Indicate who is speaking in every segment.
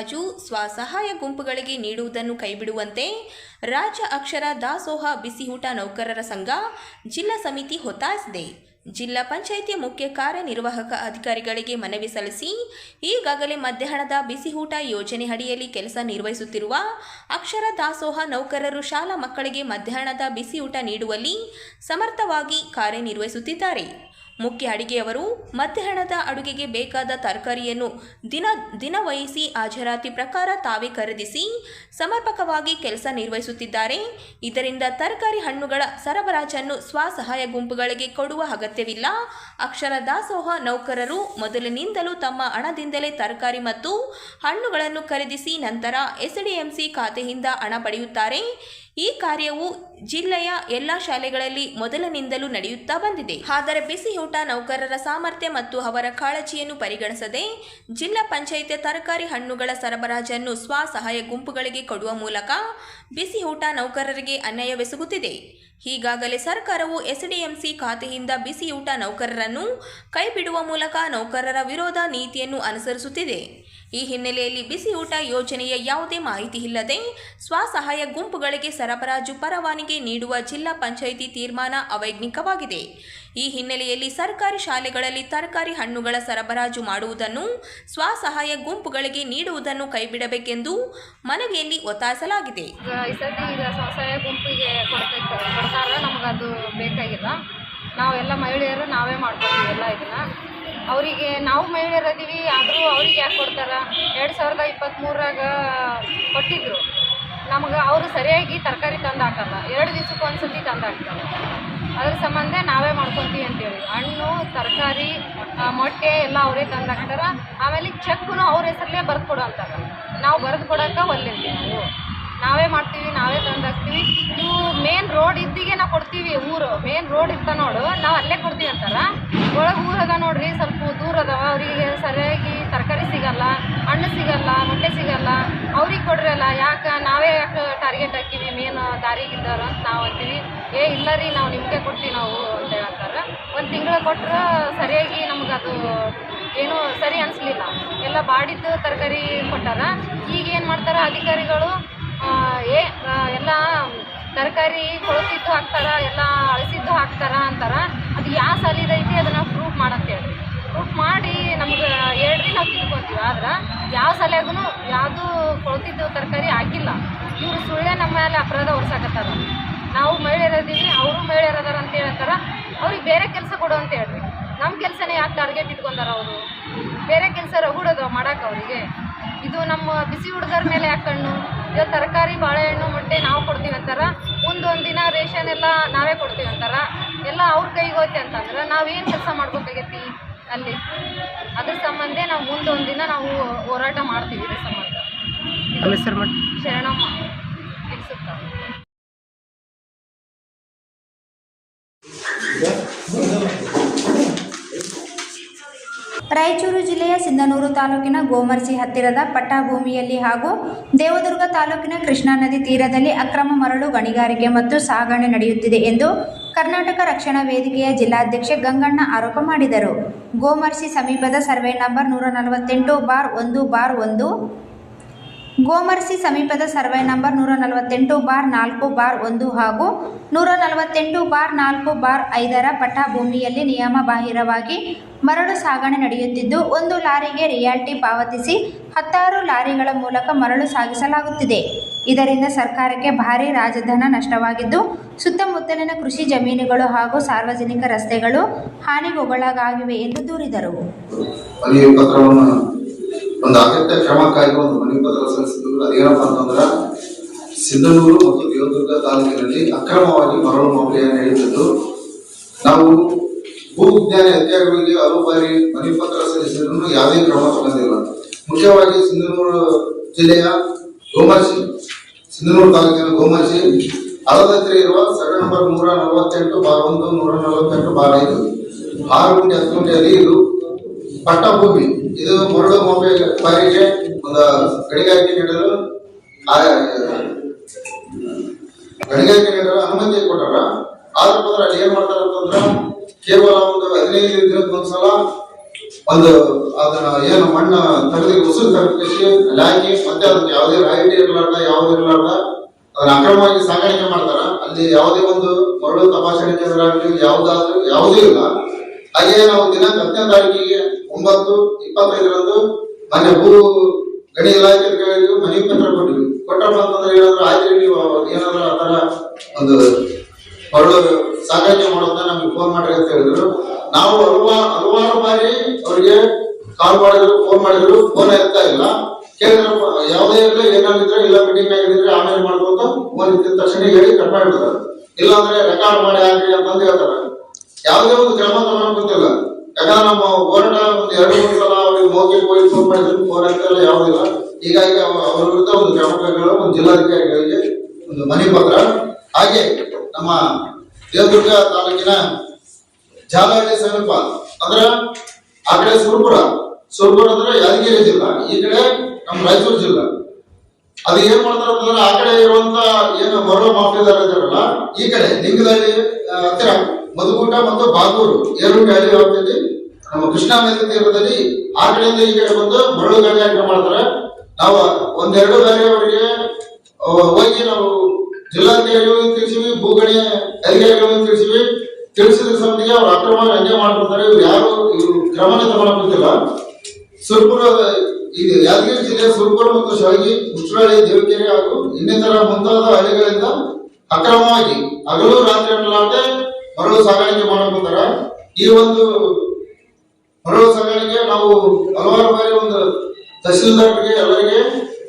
Speaker 1: ಸರಬರಾಜು ಸ್ವಸಹಾಯ ಗುಂಪುಗಳಿಗೆ ನೀಡುವುದನ್ನು ಕೈಬಿಡುವಂತೆ ರಾಜ್ಯ ಅಕ್ಷರ ದಾಸೋಹ ಬಿಸಿಯೂಟ ನೌಕರರ ಸಂಘ ಜಿಲ್ಲಾ ಸಮಿತಿ ಹೊತ್ತಾಯಿಸಿದೆ ಜಿಲ್ಲಾ ಪಂಚಾಯಿತಿಯ ಮುಖ್ಯ ಕಾರ್ಯನಿರ್ವಾಹಕ ಅಧಿಕಾರಿಗಳಿಗೆ ಮನವಿ ಸಲ್ಲಿಸಿ ಈಗಾಗಲೇ ಮಧ್ಯಾಹ್ನದ ಬಿಸಿಯೂಟ ಯೋಜನೆ ಅಡಿಯಲ್ಲಿ ಕೆಲಸ ನಿರ್ವಹಿಸುತ್ತಿರುವ ಅಕ್ಷರ ದಾಸೋಹ ನೌಕರರು ಶಾಲಾ ಮಕ್ಕಳಿಗೆ ಮಧ್ಯಾಹ್ನದ ಬಿಸಿಯೂಟ ನೀಡುವಲ್ಲಿ ಸಮರ್ಥವಾಗಿ ಕಾರ್ಯನಿರ್ವಹಿಸುತ್ತಿದ್ದಾರೆ. ಮುಖ್ಯ ಅಡಿಗೆಯವರು ಮಧ್ಯಾಹ್ನದ ಅಡುಗೆಗೆ ಬೇಕಾದ ತರಕಾರಿಯನ್ನು ದಿನ ದಿನ ವಹಿಸಿ ಹಾಜರಾತಿ ಪ್ರಕಾರ ತಾವೇ ಖರೀದಿಸಿ ಸಮರ್ಪಕವಾಗಿ ಕೆಲಸ ನಿರ್ವಹಿಸುತ್ತಿದ್ದಾರೆ. ಇದರಿಂದ ತರಕಾರಿ ಹಣ್ಣುಗಳ ಸರಬರಾಜನ್ನು ಸ್ವಸಹಾಯ ಗುಂಪುಗಳಿಗೆ ಕೊಡುವ ಅಗತ್ಯವಿಲ್ಲ. ಅಕ್ಷರ ದಾಸೋಹ ನೌಕರರು ಮೊದಲಿನಿಂದಲೂ ತಮ್ಮ ಹಣದಿಂದಲೇ ತರಕಾರಿ ಮತ್ತು ಹಣ್ಣುಗಳನ್ನು ಖರೀದಿಸಿ ನಂತರ ಎಸ್ಡಿಎಂಸಿ ಖಾತೆಯಿಂದ ಹಣ ಪಡೆಯುತ್ತಾರೆ. ಈ ಕಾರ್ಯವು ಜಿಲ್ಲೆಯ ಎಲ್ಲ ಶಾಲೆಗಳಲ್ಲಿ ಮೊದಲಿನಿಂದಲೂ ನಡೆಯುತ್ತಾ ಬಂದಿದೆ. ಆದರೆ ಬಿಸಿಯೂಟ, ನೌಕರರ ಸಾಮರ್ಥ್ಯ ಮತ್ತು ಅವರ ಕಾಳಜಿಯನ್ನು ಪರಿಗಣಿಸದೆ ಜಿಲ್ಲಾ ಪಂಚಾಯಿತಿಯ ತರಕಾರಿ ಹಣ್ಣುಗಳ ಸರಬರಾಜನ್ನು ಸ್ವಸಹಾಯ ಗುಂಪುಗಳಿಗೆ ಕೊಡುವ ಮೂಲಕ ಬಿಸಿಯೂಟ, ನೌಕರರಿಗೆ ಅನ್ಯಾಯವೆಸಗುತ್ತಿದೆ ಈಗಾಗಲೇ ಸರ್ಕಾರವು ಎಸ್ಡಿಎಂಸಿ ಖಾತೆಯಿಂದ ಬಿಸಿಯೂಟ, ನೌಕರರನ್ನು ಕೈಬಿಡುವ ಮೂಲಕ ನೌಕರರ ವಿರೋಧ ನೀತಿಯನ್ನು ಅನುಸರಿಸುತ್ತಿದೆ. ಈ ಹಿನ್ನೆಲೆಯಲ್ಲಿ ಬಿಸಿ ಊಟ ಯೋಜನೆಯ ಯಾವುದೇ ಮಾಹಿತಿ ಇಲ್ಲದೆ ಸ್ವಸಹಾಯ ಗುಂಪುಗಳಿಗೆ ಸರಬರಾಜು ಪರವಾನಗಿ ನೀಡುವ ಜಿಲ್ಲಾ ಪಂಚಾಯಿತಿ ತೀರ್ಮಾನ ಅವೈಜ್ಞಿಕವಾಗಿದೆ. ಈ ಹಿನ್ನೆಲೆಯಲ್ಲಿ ಸರ್ಕಾರಿ ಶಾಲೆಗಳಲ್ಲಿ ತರಕಾರಿ ಹಣ್ಣುಗಳ ಸರಬರಾಜು ಮಾಡುವುದನ್ನು, ಸ್ವಸಹಾಯ ಗುಂಪುಗಳಿಗೆ ನೀಡುವುದನ್ನು ಕೈಬಿಡಬೇಕೆಂದು ಮನವಿಯಲ್ಲಿ ಒತ್ತಾಯಿಸಲಾಗಿದೆ.
Speaker 2: ನಾವೆಲ್ಲ ಮಹಿಳೆಯರು ನಾವೇ ಮಾಡ್ಕೊತೀವಿ ಎಲ್ಲ ಇದನ್ನ. ಅವರಿಗೆ ನಾವು ಮಹಿಳೆಯರು ಅದೀವಿ ಆದರೂ ಅವ್ರಿಗೆ ಯಾಕೆ ಕೊಡ್ತಾರೆ? ಎರಡು ಸಾವಿರದ ಇಪ್ಪತ್ತ್ಮೂರಾಗ ಕೊಟ್ಟಿದ್ದರು ನಮ್ಗೆ ಅವರು ಸರಿಯಾಗಿ ತರಕಾರಿ ತಂದು ಹಾಕಲ್ಲ ಎರಡು ದಿವ್ಸಕ್ಕೆ ಒಂದು ಸತಿ ತಂದು ಅದ್ರ ಸಂಬಂಧ ನಾವೇ ಮಾಡ್ಕೊತೀವಿ ಅಂತೇಳಿ. ಹಣ್ಣು, ತರಕಾರಿ ಮೊಟ್ಟೆ ಎಲ್ಲ ಅವರೇ ತಂದು ಹಾಕ್ತಾರೆ ಆಮೇಲೆ ಚೆಕ್ನು ಅವ್ರ ಹೆಸರಲ್ಲೇ ಬರೆದು ಕೊಡೋ ಅಂತಾರೆ ನಾವು ಬರೆದು ಕೊಡೋಕೆ ಒಲ್ಲಿರ್ತೀವಿ ನಾವು. ನಾವೇ ಮಾಡ್ತೀವಿ, ನಾವೇ ತಂದಾಕ್ತೀವಿ ನೀವು ಮೇನ್ ರೋಡ್ ಇದ್ದಿಗೆ ನಾವು ಕೊಡ್ತೀವಿ ಊರು. ಮೇನ್ ರೋಡ್ ಇರ್ತ ನೋಡು, ನಾವು ಅಲ್ಲೇ ಕೊಡ್ತೀವಿ ಅಂತಾರ. ಒಳಗೆ ಊರಾಗ ನೋಡ್ರಿ, ಸ್ವಲ್ಪ ದೂರ ಅದಾವ. ಅವರಿಗೆ ಸರಿಯಾಗಿ ತರಕಾರಿ ಸಿಗಲ್ಲ, ಹಣ್ಣು ಸಿಗಲ್ಲ, ಮೊಟ್ಟೆ ಸಿಗಲ್ಲ. ಅವ್ರಿಗೆ ಕೊಡ್ರಲ್ಲ ಯಾಕೆ ನಾವೇ ಯಾಕೆ ಟಾರ್ಗೆಟ್ ಹಾಕಿವಿ ಮೇನ್ ದಾರಿಗಿದ್ದಾರ ಅಂತ ನಾವು ಅಂತೀವಿ. ಏ, ಇಲ್ಲ ರೀ, ನಾವು ನಿಮಗೆ ಕೊಡ್ತೀವಿ ನಾವು ಅಂತ ಹೇಳ್ತಾರೆ. ಒಂದು ತಿಂಗಳು ಕೊಟ್ಟರೆ ಸರಿಯಾಗಿ ನಮ್ಗೆ ಅದು ಏನು ಸರಿ ಅನಿಸ್ಲಿಲ್ಲ. ಎಲ್ಲ ಬಾಡಿದ್ದು ತರಕಾರಿ ಕೊಟ್ಟಾರ. ಈಗ ಏನು ಮಾಡ್ತಾರೆ, ಅಧಿಕಾರಿಗಳು ಏ ಎಲ್ಲ ತರಕಾರಿ ಕೊಳತಿದ್ದು ಹಾಕ್ತಾರ, ಎಲ್ಲ ಅಳಿಸಿದ್ದು ಹಾಕ್ತಾರ ಅಂತಾರ, ಅದು ಯಾವ ಸಾಲಿದೈತಿ ಅದನ್ನ ಪ್ರೂಫ್ ಹೇಳ್ರಿ ಪ್ರೂಫ್ ಮಾಡಿ ನಮ್ಗೆ ಹೇಳ್ರಿ ನಾವು ತಿಳ್ಕೊತೀವಿ ಆದ್ರೆ ಯಾವ ಸಲಿಯಾಗೂ ಯಾವುದು ಕೊಳತಿದ್ದು ತರಕಾರಿ ಹಾಕಿಲ್ಲ ಇವರು ಸುಳ್ಳೆ ನಮ್ಮ ಮೇಲೆ ಅಪರಾಧ ಹೊರ್ಸಾಕತ್ತಾರ ನಾವು ಮಹಿಳೆಯರದೀವಿ, ಅವರು ಮಹಿಳೆಯರದಾರ ಅಂತ ಹೇಳ್ತಾರ ಅವ್ರಿಗೆ ಬೇರೆ ಕೆಲಸ ಕೊಡು ಅಂತ ಹೇಳ್ರಿ ನಮ್ಮ ಕೆಲಸನೇ ಯಾಕೆ ಟಾರ್ಗೆಟ್ ಇಟ್ಕೊಂತಾರ ಅವರು? ಬೇರೆ ಕೆಲಸ ರಗುಡೋದು ಮಾಡಕ್ಕೆ ಅವರಿಗೆ. ಇದು ನಮ್ಮ ಬಿಸಿ ಹುಡುಗರ ಮೇಲೆ ಯಾಕೆ ಕಣ್ಣು? ಈಗ ತರಕಾರಿ ಬಾಳೆಹಣ್ಣು ಮೊಟ್ಟೆ ನಾವು ಕೊಡ್ತೀವಿ ಅಂತಾರ. ಮುಂದೊಂದು ದಿನ ರೇಷನ್ ಎಲ್ಲ ನಾವೇ ಕೊಡ್ತೀವಿ ಅಂತಾರ. ಎಲ್ಲ ಅವ್ರ ಕೈಗೆ ಹೋಯ್ತೆ ಅಂತಂದ್ರೆ ನಾವೇನು ಕೆಲಸ ಮಾಡ್ಬೇಕಾಗೈತಿ ಅಲ್ಲಿ? ಅದ್ರ ಸಂಬಂಧ ನಾವು ಮುಂದೊಂದು ದಿನ ನಾವು ಹೋರಾಟ ಮಾಡ್ತೀವಿ ಇದ್ರ ಸಂಬಂಧ. ಶರಣಮ್ಮ
Speaker 3: ರಾಯಚೂರು ಜಿಲ್ಲೆಯ ಸಿಂಧನೂರು ತಾಲೂಕಿನ ಗೋಮರ್ಸಿ ಹತ್ತಿರದ ಪಟ್ಟಾಭೂಮಿಯಲ್ಲಿ ಹಾಗೂ ದೇವದುರ್ಗ ತಾಲೂಕಿನ ಕೃಷ್ಣಾ ನದಿ ತೀರದಲ್ಲಿ ಅಕ್ರಮ ಮರಳು, ಗಣಿಗಾರಿಕೆ ಮತ್ತು ಸಾಗಣೆ ನಡೆಯುತ್ತಿದೆ ಎಂದು ಕರ್ನಾಟಕ ರಕ್ಷಣಾ ವೇದಿಕೆಯ ಜಿಲ್ಲಾಧ್ಯಕ್ಷೆ ಗಂಗಣ್ಣ ಆರೋಪ ಮಾಡಿದರು. ಗೋಮರ್ಸಿ ಸಮೀಪದ ಸರ್ವೆ ನಂಬರ್ ನೂರ ನಲವತ್ತೆಂಟು ಬಾರ್ ಒಂದು ಬಾರ್ ಒಂದು ಗೋಮರ್ಸಿ ಸಮೀಪದ ಸರ್ವೆ ನಂಬರ್ ನೂರ ನಲವತ್ತೆಂಟು ಬಾರ್ ನಾಲ್ಕು ಬಾರ್ ಒಂದು ಹಾಗೂ ನೂರ ನಲವತ್ತೆಂಟು ಬಾರ್ ನಾಲ್ಕು ಬಾರ್ ಐದರ ಪಟ್ಟಾಭೂಮಿಯಲ್ಲಿ ನಿಯಮ ಬಾಹಿರವಾಗಿ ಮರಳು ಸಾಗಣೆ ನಡೆಯುತ್ತಿದ್ದು, ಒಂದು ಲಾರಿಗೆ ರಿಯಾಲ್ಟಿ ಪಾವತಿಸಿ ಹತ್ತಾರು ಲಾರಿಗಳ ಮೂಲಕ ಮರಳು ಸಾಗಿಸಲಾಗುತ್ತಿದೆ. ಇದರಿಂದ ಸರ್ಕಾರಕ್ಕೆ ಭಾರಿ ರಾಜಧನ ನಷ್ಟವಾಗಿದ್ದು, ಸುತ್ತಮುತ್ತಲಿನ ಕೃಷಿ ಜಮೀನುಗಳು ಹಾಗೂ ಸಾರ್ವಜನಿಕ ರಸ್ತೆಗಳು ಹಾನಿಗೊಳಗಾಗಿವೆ ಎಂದು ದೂರಿದರು.
Speaker 4: ಒಂದು ಅಗತ್ಯ ಕ್ರಮಕ್ಕಾಗಿ ಒಂದು ಮನವಿ ಪತ್ರ ಸಲ್ಲಿಸಿದ್ರು. ಅದೇನಪ್ಪ ಅಂತಂದ್ರೆ ಸಿಂಧನೂರು ಮತ್ತು ದೇವದುರ್ಗ ತಾಲೂಕಿನಲ್ಲಿ ಅಕ್ರಮವಾಗಿ ಮರಳು ಮೌಲ್ಯ ನಡೆಯುತ್ತಿದ್ದು ನಾವು ಭೂ ವಿಜ್ಞಾನ ಅಧಿಕಾರಿಗಳಿಗೆ ಹಲವು ಬಾರಿ ಮನವಿ ಪತ್ರ ಸಲ್ಲಿಸಿದ್ರು ಯಾವುದೇ ಕ್ರಮ ತಗೊಂಡಿಲ್ಲ. ಮುಖ್ಯವಾಗಿ ಸಿಂಧನೂರು ಜಿಲ್ಲೆಯ ಗೋಮಾಜಿ ಸಿಂಧನೂರು ತಾಲೂಕಿನ ಗೋಮಾಜಿ ಅದರ ಇರುವ ಸರ್ವೆ ನಂಬರ್ ನೂರ ನಲವತ್ತೆಂಟು ಬಾರ್ ಒಂದು, ನೂರ ನಲವತ್ತೆಂಟು ಬಾರ್ ಐದು. ಆರು ಗಂಟೆ ಹತ್ತು ಗುಂಟೆಯಲ್ಲಿ ಇದು ಪಟ್ಟಭೂಮಿ ಇದು ಮರಳು ಮೊಬೈಲ್ ಪರೀಕ್ಷೆ. ಒಂದು ಗಣಿಗಾರಿಕೆ ನೀಡಲು ಗಣಿಗಾರಿಕೆ ನೀಡಲು ಅನುಮತಿ ಕೊಟ್ಟಾರ ಆದ್ರೂ ಬಂದ್ರೆ ಅಲ್ಲಿ ಏನ್ ಮಾಡ್ತಾರೆ ಅಂತಂದ್ರ ಕೇವಲ ಒಂದು ಹದಿನೈದು ದಿನಕ್ಕೆ ಒಂದ್ಸಲ ಒಂದು ಅದನ್ನ ಏನು ಮಣ್ಣ ತೆಗೆದು ಉಸಿರು ತರಪಿಸಿ ಅಲ್ಲಿ ಹಾಕಿ, ಮತ್ತೆ ಅದಕ್ಕೆ ಯಾವುದೇ ರಾಯಿಟಿ ಇರಲಾರ್ದ, ಯಾವುದೇ ಇರಲಾರ್ದ, ಅದನ್ನ ಅಕ್ರಮವಾಗಿ ಸಾಗಾಣಿಕೆ ಮಾಡ್ತಾರ. ಅಲ್ಲಿ ಯಾವುದೇ ಒಂದು ಮರಳು ತಪಾಸಣೆ ಕೇಂದ್ರ ಆಗಲಿ, ಯಾವುದಾದ್ರೂ, ಯಾವುದೂ ಇಲ್ಲ. ಹಾಗೆ ನಾವು ದಿನಾಂಕ ಹತ್ತನೇ ತಾರೀಕಿಗೆ ಒಂಬತ್ತು, ಇಪ್ಪತ್ತೈದರಂದು ಮನೆ ಭೂ ಗಣಿ ಇಲಾಖೆಗಳಿಗೂ ಮನೆ ಪತ್ರ ಕೊಟ್ಟಿವಿ ಕೊಟ್ಟಪ್ಪ ಅಂತಂದ್ರೆ ಏನಾದ್ರು ಆಯ್ತು, ನೀವು ಏನಾದ್ರೂ ಆ ಒಂದು ಹೊರಡು ಸಾಗಾಣಿಕೆ ಮಾಡೋದನ್ನ ನಮ್ಗೆ ಫೋನ್ ಮಾಡ್ರಿ ಅಂತ ಹೇಳಿದ್ರು. ನಾವು ಹಲವಾರು ಹಲವಾರು ಬಾರಿ ಅವರಿಗೆ ಕಾಲ್ ಮಾಡಿದ್ರು ಫೋನ್ ಮಾಡಿದ್ರು ಫೋನ್ ಎತ್ತಾ ಇಲ್ಲ. ಕೇಳಿದ್ರು ಯಾವುದೇ ಇರಲಿ, ಏನಾಗಿದ್ರೆ ಇಲ್ಲ ಮೀಟಿಂಗ್ ಆಗಿದ್ರೆ ಆಮೇಲೆ ಮಾಡ್ಬೋದು ಫೋನ್ ಇದ್ದ ತಕ್ಷಣ ಹೇಳಿ ಕಟ್ ಮಾಡಿಬಿಡ್ತಾರೆ ಇಲ್ಲಾಂದ್ರೆ ರೆಕಾರ್ಡ್ ಮಾಡಿ ಹಾಕ್ರಿ ಅಂತಂದು ಹೇಳ್ತಾರೆ. ಯಾವುದೇ ಒಂದು ಕ್ರಮ ತಗೊಂಡು ಗೊತ್ತಿಲ್ಲ. ಯಾಕಂದ್ರೆ ನಮ್ಮ ಹೋರಾಟ ಒಂದು ಎರಡು ಮೂರು ಸಲ ಅವ್ರಿಗೆ ಮೌಖಿಕ ಹೋಗಿ ಫೋನ್ ಮಾಡಿದ್ರು, ಫೋನ್ ಯಾವುದಿಲ್ಲ ಹೀಗಾಗಿ ಅವ- ಅವರ ವಿರುದ್ಧ ಒಂದು ಕ್ರಮ ಒಂದು ಜಿಲ್ಲಾಧಿಕಾರಿಗಳಿಗೆ ಒಂದು ಮನವಿ ಪತ್ರ. ಹಾಗೆ ನಮ್ಮ ದೇವದುರ್ಗ ತಾಲೂಕಿನ ಜಾಲಹಳ್ಳಿ ಸಮೀಪ, ಅಂದ್ರೆ ಆ ಕಡೆ ಸುರ್ಪುರ. ಸುರ್ಪುರ ಅಂದ್ರೆ ಯಾದಗಿರಿ ಜಿಲ್ಲಾ. ಈ ಕಡೆ ನಮ್ಮ ರಾಯಚೂರು ಜಿಲ್ಲಾ. ಅದು ಏನ್ ಮಾಡ್ತಾರೆ ಅಂತಂದ್ರೆ ಆ ಕಡೆ ಇರುವಂತ ಏನು ಮರಳು ಮಾಫಿದಾರ ಇದಾರಲ್ಲ ಈ ಕಡೆ ಲಿಂಗದಲ್ಲಿ ಹತ್ತಿರ ಮಧುಗೂಟ ಮತ್ತು ಬಾಗೂರು, ಎರಡು ಹಳ್ಳಿ ವ್ಯಾಪ್ತಿಯಲ್ಲಿ ನಮ್ಮ ಕೃಷ್ಣಾ ನದಿ ತೀರದಲ್ಲಿ ಆ ಕಡೆಯಿಂದ ಈ ಕಡೆ ಬಂದು ಮರಳು ಗಣಿಗಾರಿಕೆ ಮಾಡ್ತಾರೆ. ನಾವು ಒಂದೆರಡು ಗಾಡಿ ಅವರಿಗೆ ಹೋಗಿ ನಾವು ಜಿಲ್ಲಾಧಿಕಾರಿಗಳಿಗೆ ತಿಳಿಸಿವಿ, ಭೂಗಣಿ ಅಧಿಕಾರಿಗಳಿಗೆ ತಿಳಿಸಿವಿ. ತಿಳಿಸಿದ ಸಮಿತಿಗೆ ಅವ್ರು ಅಕ್ರಮ ಹಂಗೆ ಮಾಡ್ಕೊತಾರೆ ಇವ್ರು ಯಾರು, ಇವ್ರು ಕ್ರಮನೇ ತಗೊಳಕ್ಕಿಲ್ಲ ಸುರ್ಪುರ ಇದು ಯಾದಗಿರಿ ಜಿಲ್ಲೆಯ ಸುರ್ಪುರ ಮತ್ತು ಶಾಗಿ ಉಷ್ಟ್ರಾಳಿ ದೇವಕೆರೆ ಹಾಗೂ ಇನ್ನಿತರ ಮುಂತಾದ ಹಳ್ಳಿಗಳಿಂದ ಅಕ್ರಮವಾಗಿ ಹಗಲು ರಾತ್ರಿ ಅನ್ನಲಾರದೆ ಮರಳು ಸಾಗಾಣಿಕೆ ಮಾಡಬೇಕಾರ ಈ ಒಂದು ಮರಳು ಸಾಗಾಣಿಕೆ ನಾವು ಹಲವಾರು ಬಾರಿ ಒಂದು ತಹಶೀಲ್ದಾರ್ಗೆ ಎಲ್ಲರಿಗೆ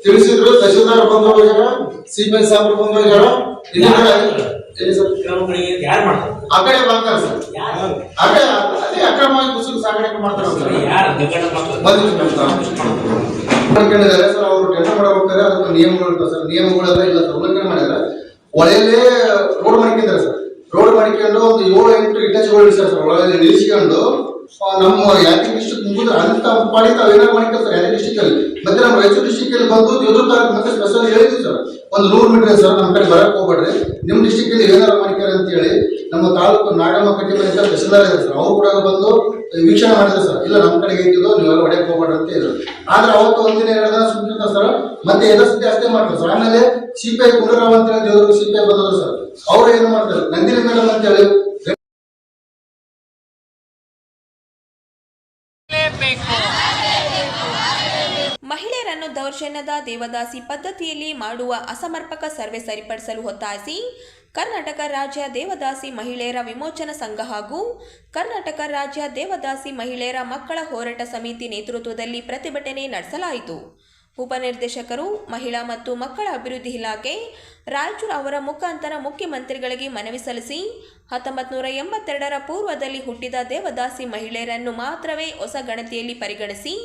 Speaker 4: ತಿಳಿಸಿದ್ರು ತಹಶೀಲ್ದಾರ್ ಬಂದು ಹೋಗ್ಯಾರ ಸಿಪಿಐ ಸಾಹೇಬ್ರು ಬಂದು ಹೋಗ್ಯಾರ ಆ ಕಡೆ ಬರ್ತಾರೆ ಸರ್. ಕಡೆ ಅದೇ ಅಕ್ರಮವಾಗಿ ಸಾಗಾಣಿಕೆ ಮಾಡ್ತಾರೆ ಸರ್. ಸರ್ ಅವರು ಟೆಂಡರ್ ಮಾಡಬೇಕಾದ್ರೆ ಅದಕ್ಕೆ ನಿಯಮಗಳು ಸರ್. ನಿಯಮಗಳೆಲ್ಲ ಇಲ್ಲ ಸರ್. ಉಲ್ಲಂಘನೆ ಮಾಡಿದ್ದಾರೆ. ಒಳೆಯಲ್ಲೇ ರೋಡ್ ಮಾಡ್ಕಿದ್ದಾರೆ ಸರ್. ರೋಡ್ ಮಾಡ್ಕೊಂಡು ಒಂದು ಏಳು ಎಂಟು ಇಳಿಸ್ತಾರೆ ಸರ್. ಒಳಗೆ ನಿಲ್ಲಿಸ್ಕೊಂಡು ಆ, ನಮ್ಮ ಯಾದಗಿರಿ ಡಿಸ್ಟ್ರಿಕ್ಟ್ ಮುಗಿದ್ರೆ ಅಂತ ಪಾಡಿ ತಾವು ಏನಾರು ಸರ್ ಯಾದಗಿರಿ ಡಿಸ್ಟ್ರಿಕ್ಟ್ ಅಲ್ಲಿ ಮತ್ತೆ ನಮ್ಮ ರಾಯಚೂರು ಡಿಸ್ಟ್ರಿಕ್ಟ್ ಅಲ್ಲಿ ಬಂದು ದೇವ್ರ ತಾಲೂಕು ಮತ್ತೆ ಸ್ಪೆಷಲ್ ಹೇಳಿದ್ವಿ ಸರ್. ಒಂದು ನೂರು ಮೀಟರ್ ಸರ್, ನಮ್ಮ ಕಡೆ ಬರಕ್ ಹೋಗ್ಬೇಡ್ರಿ. ನಿಮ್ಮ ಡಿಸ್ಟ್ರಿಕ್ಟ್ ಅಲ್ಲಿ ಏನಾರು ಮಾಡ್ತಾರೆ ಅಂತ ಹೇಳಿ ನಮ್ಮ ತಾಲೂಕು ನಾಗಮ್ಮ ಕಟ್ಟಿ ಮನೆ ಸರ್ ಸರ್. ಅವ್ರು ಕೂಡ ಬಂದು ವೀಕ್ಷಣೆ ಮಾಡಿದ್ರು ಸರ್. ಇಲ್ಲ, ನಮ್ಮ ಕಡೆಗೆ ಇಟ್ಟಿದ್ದು ನೀವೆಲ್ಲ ಹೊಡೆಯಕ್ಕೆ ಹೋಗ್ಬೇಡ್ರಿ ಅಂತ ಹೇಳಿದ್ರು. ಆದ್ರೆ ಅವತ್ತು ಒಂದಿನ ಹೇಳಿದ ಸುಮ್ಕಿರ್ತ ಸರ್. ಮತ್ತೆ ಎಲ್ಲ ಸತಿ ಅಷ್ಟೇ ಮಾಡ್ತಾರೆ ಸರ್. ಆಮೇಲೆ ಸಿಪಿಐ ಗುಂಡರಾವ್ ಅಂತ ಹೇಳಿ ಸಿಪಿಐ ಬಂದರು ಸರ್. ಅವ್ರು ಏನು ಮಾಡ್ತಾರೆ? ನಂದಿನಿ ಮೇಡಮ್ ಅಂತ ಹೇಳಿ
Speaker 1: ಮಹಿಳೆಯರನ್ನು ದೌರ್ಜನ್ಯದ ದೇವದಾಸಿ ಪದ್ಧತಿಯಲ್ಲಿ ಮಾಡುವ ಅಸಮರ್ಪಕ ಸರ್ವೆ ಸರಿಪಡಿಸಲು ಒತ್ತಾಯಿಸಿ, ಕರ್ನಾಟಕ ರಾಜ್ಯ ದೇವದಾಸಿ ಮಹಿಳೆಯರ ವಿಮೋಚನಾ ಸಂಘ ಹಾಗೂ ಕರ್ನಾಟಕ ರಾಜ್ಯ ದೇವದಾಸಿ ಮಹಿಳೆಯರ ಮಕ್ಕಳ ಹೋರಾಟ ಸಮಿತಿ ನೇತೃತ್ವದಲ್ಲಿ ಪ್ರತಿಭಟನೆ ನಡೆಸಲಾಯಿತು. ಉಪನಿರ್ದೇಶಕರು ಮಹಿಳಾ ಮತ್ತು ಮಕ್ಕಳ ಅಭಿವೃದ್ಧಿ ಇಲಾಖೆ, ರಾಯಚೂರು ಅವರ ಮುಖಾಂತರ ಮುಖ್ಯಮಂತ್ರಿಗಳಿಗೆ ಮನವಿ ಸಲ್ಲಿಸಿ ಹತ್ತೊಂಬತ್ತು ನೂರ ಎಂಬತ್ತೆರಡರ ಪೂರ್ವದಲ್ಲಿ ಹುಟ್ಟಿದ ದೇವದಾಸಿ ಮಹಿಳೆಯರನ್ನು ಮಾತ್ರವೇ ಹೊಸ ಗಣತಿಯಲ್ಲಿ ಪರಿಗಣಿಸಿ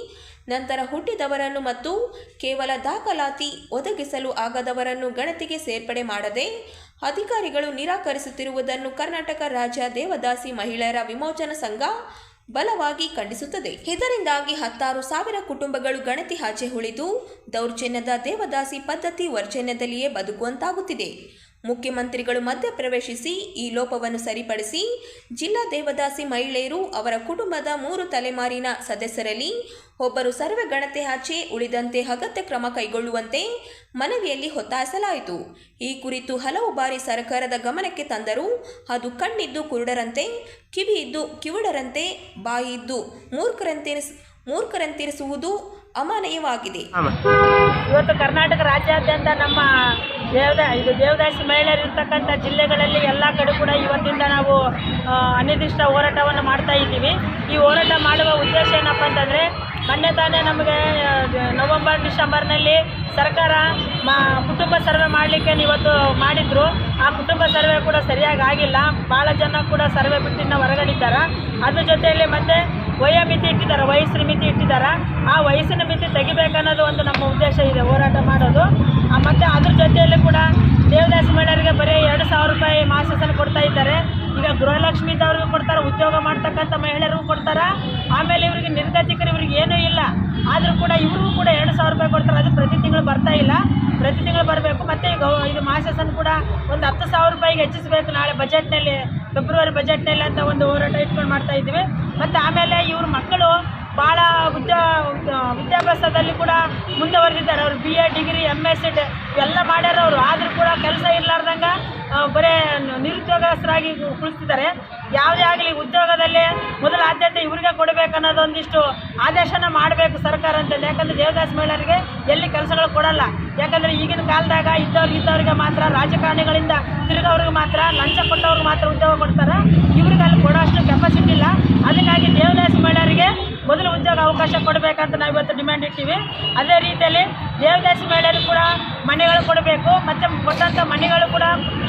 Speaker 1: ನಂತರ ಹುಟ್ಟಿದವರನ್ನು ಮತ್ತು ಕೇವಲ ದಾಖಲಾತಿ ಒದಗಿಸಲು ಆಗದವರನ್ನು ಗಣತಿಗೆ ಸೇರ್ಪಡೆ ಮಾಡದೆ ಅಧಿಕಾರಿಗಳು ನಿರಾಕರಿಸುತ್ತಿರುವುದನ್ನು ಕರ್ನಾಟಕ ರಾಜ್ಯ ದೇವದಾಸಿ ಮಹಿಳೆಯರ ವಿಮೋಚನಾ ಸಂಘ ಬಲವಾಗಿ ಖಂಡಿಸುತ್ತದೆ. ಇದರಿಂದಾಗಿ ಹತ್ತಾರು ಸಾವಿರ ಕುಟುಂಬಗಳು ಗಣತಿ ಆಚೆ ಉಳಿದು ದೌರ್ಜನ್ಯದ ದೇವದಾಸಿ ಪದ್ಧತಿ ವರ್ಜನ್ಯದಲ್ಲಿಯೇ ಬದುಕುವಂತಾಗುತ್ತಿದೆ. ಮುಖ್ಯಮಂತ್ರಿಗಳು ಮಧ್ಯಪ್ರವೇಶಿಸಿ ಈ ಲೋಪವನ್ನು ಸರಿಪಡಿಸಿ ಜಿಲ್ಲಾ ದೇವದಾಸಿ ಮಹಿಳೆಯರು ಅವರ ಕುಟುಂಬದ ಮೂರು ತಲೆಮಾರಿನ ಸದಸ್ಯರಲ್ಲಿ ಒಬ್ಬರು ಸರ್ವೆ ಗಣತೆ ಆಚೆ ಉಳಿದಂತೆ ಅಗತ್ಯ ಕ್ರಮ ಕೈಗೊಳ್ಳುವಂತೆ ಮನವಿಯಲ್ಲಿ ಒತ್ತಾಯಿಸಲಾಯಿತು. ಈ ಕುರಿತು ಹಲವು ಬಾರಿ ಸರ್ಕಾರದ ಗಮನಕ್ಕೆ ತಂದರೂ ಅದು ಕಣ್ಣಿದ್ದು ಕುರುಡರಂತೆ ಕಿವಿ ಇದ್ದು ಕಿವುಡರಂತೆ, ಬಾಯಿಯಿದ್ದು ಇದ್ದು ಮೂರ್ಖರಂತೆನಿಸ್ ಮೂರ್ಖರಂತಿರಿಸುವುದು ಅಮಾನಯವಾಗಿದೆ.
Speaker 5: ಇವತ್ತು ಕರ್ನಾಟಕ ರಾಜ್ಯಾದ್ಯಂತ ನಮ್ಮ ದೇವದ ಇದು ದೇವದಾಸಿ ಮಹಿಳೆಯರು ಇರ್ತಕ್ಕಂಥ ಜಿಲ್ಲೆಗಳಲ್ಲಿ ಎಲ್ಲ ಕಡೆ ಕೂಡ ಇವತ್ತಿಂದ ನಾವು ಅನಿರ್ದಿಷ್ಟ ಹೋರಾಟವನ್ನು ಮಾಡ್ತಾ ಇದ್ದೀವಿ. ಈ ಹೋರಾಟ ಮಾಡುವ ಉದ್ದೇಶ ಏನಪ್ಪ ಅಂತಂದರೆ ಮೊನ್ನೆ ತಾನೇ ನಮಗೆ ನವಂಬರ್ ನವೆಂಬರ್ ಡಿಸೆಂಬರ್ನಲ್ಲಿ ಸರ್ಕಾರ ಮಾ ಕುಟುಂಬ ಸರ್ವೆ ಮಾಡಲಿಕ್ಕೆ ಇವತ್ತು ಮಾಡಿದ್ರು. ಆ ಕುಟುಂಬ ಸರ್ವೆ ಕೂಡ ಸರಿಯಾಗಿ ಆಗಿಲ್ಲ. ಭಾಳ ಜನ ಕೂಡ ಸರ್ವೆ ಬಿಟ್ಟಿನ ಹೊರಗಡಿದ್ದಾರೆ ಅದ್ರ ಜೊತೆಯಲ್ಲಿ ಮತ್ತೆ ವಯೋಮಿತಿ ಇಟ್ಟಿದ್ದಾರೆ, ವಯಸ್ಸಿನ ಮಿತಿ ಇಟ್ಟಿದ್ದಾರೆ. ಆ ವಯಸ್ಸಿನ ಮಿತಿ ತೆಗಿಬೇಕನ್ನೋದು ಒಂದು ನಮ್ಮ ಉದ್ದೇಶ ಇದೆ, ಹೋರಾಟ ಮಾಡೋದು. ಮತ್ತು ಅದ್ರ ಜೊತೆಯಲ್ಲಿ ಕೂಡ ದೇವದಾಸಿ ಮಹಿಳೆಯರಿಗೆ ಬರೀ ಎರಡು ಸಾವಿರ ರೂಪಾಯಿ ಮಾಸಸನ್ನು ಕೊಡ್ತಾ ಇದ್ದಾರೆ. ಈಗ ಗೃಹಲಕ್ಷ್ಮಿ ಇದ್ದವ್ರಿಗೂ ಕೊಡ್ತಾರೆ, ಉದ್ಯೋಗ ಮಾಡ್ತಕ್ಕಂಥ ಮಹಿಳೆಯರಿಗೂ ಕೊಡ್ತಾರೆ. ಆಮೇಲೆ ಇವರಿಗೆ ನಿರ್ಗತಿಕರು ಇವ್ರಿಗೆ ಏನೂ ಇಲ್ಲ. ಆದರೂ ಕೂಡ ಇವ್ರಿಗೂ ಕೂಡ ಎರಡು ಸಾವಿರ ರೂಪಾಯಿ ಕೊಡ್ತಾರೆ. ಅದು ಪ್ರತಿ ತಿಂಗಳು ಬರ್ತಾ ಇಲ್ಲ. ಪ್ರತಿ ತಿಂಗಳು ಬರಬೇಕು. ಮತ್ತು ಈಗ ಇದು ಮಾಸಸನ್ ಕೂಡ ಒಂದು ಹತ್ತು ಸಾವಿರ ರೂಪಾಯಿಗೆ ಹೆಚ್ಚಿಸಬೇಕು. ನಾಳೆ ಬಜೆಟ್ನಲ್ಲಿ ಫೆಬ್ರವರಿ ಬಜೆಟ್ನಲ್ಲಿ ಅಂತ ಒಂದು ಹೋರಾಟ ಇಟ್ಕೊಂಡು ಮಾಡ್ತಾ ಇದ್ದೀವಿ. ಮತ್ತು ಆಮೇಲೆ ಇವ್ರ ಮಕ್ಕಳು ಭಾಳ ವಿದ್ಯಾ ವಿದ್ಯಾಭ್ಯಾಸದಲ್ಲಿ ಕೂಡ ಮುಂದುವರೆದಿದ್ದಾರೆ. ಅವರು B A degree M S ಇವೆಲ್ಲ ಮಾಡ್ಯಾರ ಅವರು. ಆದರೂ ಕೂಡ ಕೆಲಸ ಇರ್ಲಾರ್ದಂಗೆ ಬರೀ ನಿರುದ್ಯೋಗಸ್ಥರಾಗಿ ಕುಳಿಸ್ತಿದ್ದಾರೆ ಯಾವುದೇ ಆಗಲಿ ಉದ್ಯೋಗದಲ್ಲಿ ಮೊದಲ ಆದ್ಯತೆ ಇವ್ರಿಗೆ ಕೊಡಬೇಕು ಅನ್ನೋದೊಂದಿಷ್ಟು ಆದೇಶನ ಮಾಡಬೇಕು ಸರ್ಕಾರ ಅಂತ ಯಾಕಂದರೆ ದೇವದಾಸ್ ಮಹಿಳೆಯರಿಗೆ ಎಲ್ಲಿ ಕೆಲಸಗಳು ಕೊಡಲ್ಲ. ಯಾಕಂದರೆ ಈಗಿನ ಕಾಲದಾಗ ಇದ್ದವ್ರಿಗೆ ಇದ್ದವ್ರಿಗೆ ಮಾತ್ರ, ರಾಜಕಾರಣಿಗಳಿಂದ ತಿರುಗವ್ರಿಗೆ ಮಾತ್ರ, ಲಂಚ ಕೊಟ್ಟವ್ರಿಗೆ ಮಾತ್ರ ಉದ್ಯೋಗ ಕೊಡ್ತಾರೆ. ಇವ್ರಿಗೆ ಅಲ್ಲಿ ಕೊಡೋ ಅಷ್ಟು ಕೆಪಾಸಿಟಿ ಇಲ್ಲ. ಅದಕ್ಕಾಗಿ ದೇವದಾಸ್ ಉದ್ಯೋಗ ಅವಕಾಶ ಕೊಡಬೇಕಂತ ನಾವು ಇವತ್ತು ಡಿಮ್ಯಾಂಡ್ ಇಟ್ಟಿವಿ. ಅದೇ ರೀತಿಯಲ್ಲಿ ದೇವದಾಸಿ ಮಹಿಳೆಯರು ಕೂಡ ಮನೆಗಳು ಕೊಡಬೇಕು, ಮತ್ತು ಕೊಟ್ಟಂಥ ಮನೆಗಳು ಕೂಡ